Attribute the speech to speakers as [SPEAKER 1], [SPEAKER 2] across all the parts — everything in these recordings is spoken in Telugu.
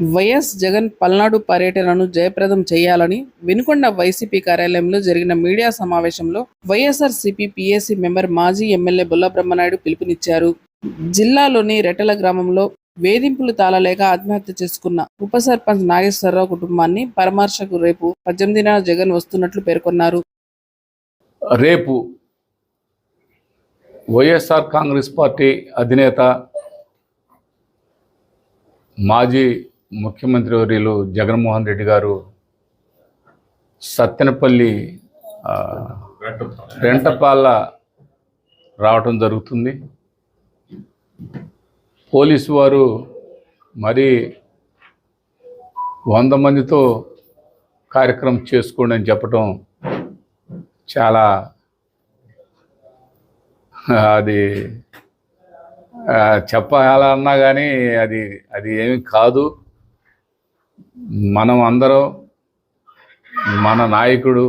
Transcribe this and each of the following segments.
[SPEAKER 1] వైఎస్ జగన్ పల్నాడు పర్యటనను జయప్రదం చేయాలని వినుకొండ వైసీపీ కార్యాలయంలో జరిగిన మీడియా సమావేశంలో వైఎస్ఆర్ సిపి పిఎస్సీ మెంబర్ మాజీ ఎమ్మెల్యే బుల్లబ్రహ్మనాయుడు పిలుపునిచ్చారు. జిల్లాలోని రెటల గ్రామంలో వేధింపులు తాళలేక ఆత్మహత్య చేసుకున్న ఉప సర్పంచ్ నాగేశ్వరరావు కుటుంబాన్ని పరామర్శకు రేపు పద్దెనిమిదిన జగన్ వస్తున్నట్లు పేర్కొన్నారు.
[SPEAKER 2] రేపు వైఎస్ఆర్ కాంగ్రెస్ పార్టీ అధినేత మాజీ ముఖ్యమంత్రి వర్యులు జగన్మోహన్ రెడ్డి గారు సత్తెనపల్లి ఆ, రెంటపాల రావటం జరుగుతుంది. పోలీసు వారు మరి వంద మందితో కార్యక్రమం చేసుకోండి అని చెప్పటం చాలా అది చెప్పాలన్నా కానీ అది అది ఏమి కాదు. మనం అందరం మన నాయకుడు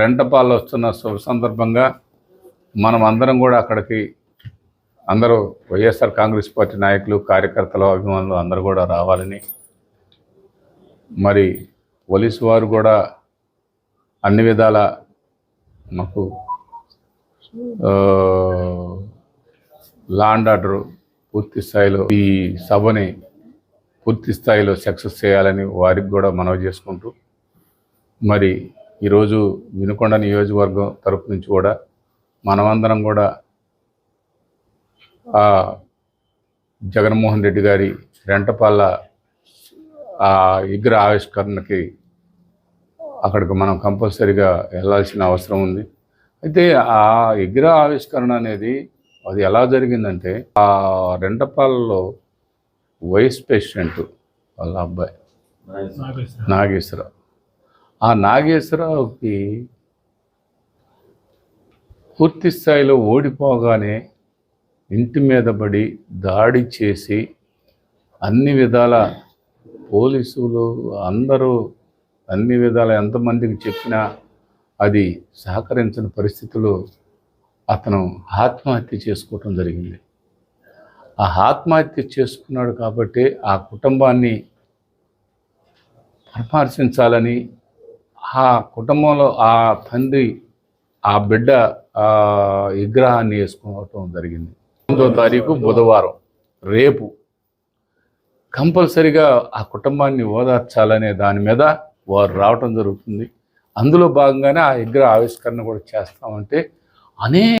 [SPEAKER 2] రెంటపాలు వస్తున్న శుభ సందర్భంగా మనం అందరం కూడా అక్కడికి అందరూ వైఎస్ఆర్ కాంగ్రెస్ పార్టీ నాయకులు కార్యకర్తలు అభిమానులు అందరూ కూడా రావాలని. మరి పోలీసు వారు కూడా అన్ని విధాల మాకు లాండ్ ఆర్డరు పూర్తి స్థాయిలో ఈ సభని పూర్తి స్థాయిలో సక్సెస్ చేయాలని వారికి కూడా మనవి చేసుకుంటూ మరి ఈరోజు వినుకొండ నియోజకవర్గం తరపు నుంచి కూడా మనమందరం కూడా ఆ జగన్మోహన్ రెడ్డి గారి రెంటపాల ఆ విగ్రహ ఆవిష్కరణకి అక్కడికి మనం కంపల్సరీగా వెళ్ళాల్సిన అవసరం ఉంది. అయితే ఆ విగ్రహ ఆవిష్కరణ అనేది అది ఎలా జరిగిందంటే ఆ రెంటపాలలో వైస్ ప్రెసిడెంట్ వాళ్ళ అబ్బాయి నాగేశ్వరరావు. ఆ నాగేశ్వరరావుకి పూర్తి స్థాయిలో ఓడిపోగానే ఇంటి మీద పడి దాడి చేసి అన్ని విధాల పోలీసులు అందరూ అన్ని విధాల ఎంతమందికి చెప్పినా అది సహకరించని పరిస్థితుల్లో అతను ఆత్మహత్య చేసుకోవటం జరిగింది. ఆ ఆత్మహత్య చేసుకున్నాడు కాబట్టి ఆ కుటుంబాన్ని పరామర్శించాలని ఆ కుటుంబంలో ఆ తండ్రి ఆ బిడ్డ విగ్రహాన్ని వేసుకోవటం జరిగింది. తొమ్మిదో తారీఖు బుధవారం రేపు కంపల్సరిగా ఆ కుటుంబాన్ని ఓదార్చాలనే దాని మీద వారు రావటం జరుగుతుంది. అందులో భాగంగానే ఆ విగ్రహ ఆవిష్కరణ కూడా చేస్తామంటే అనేక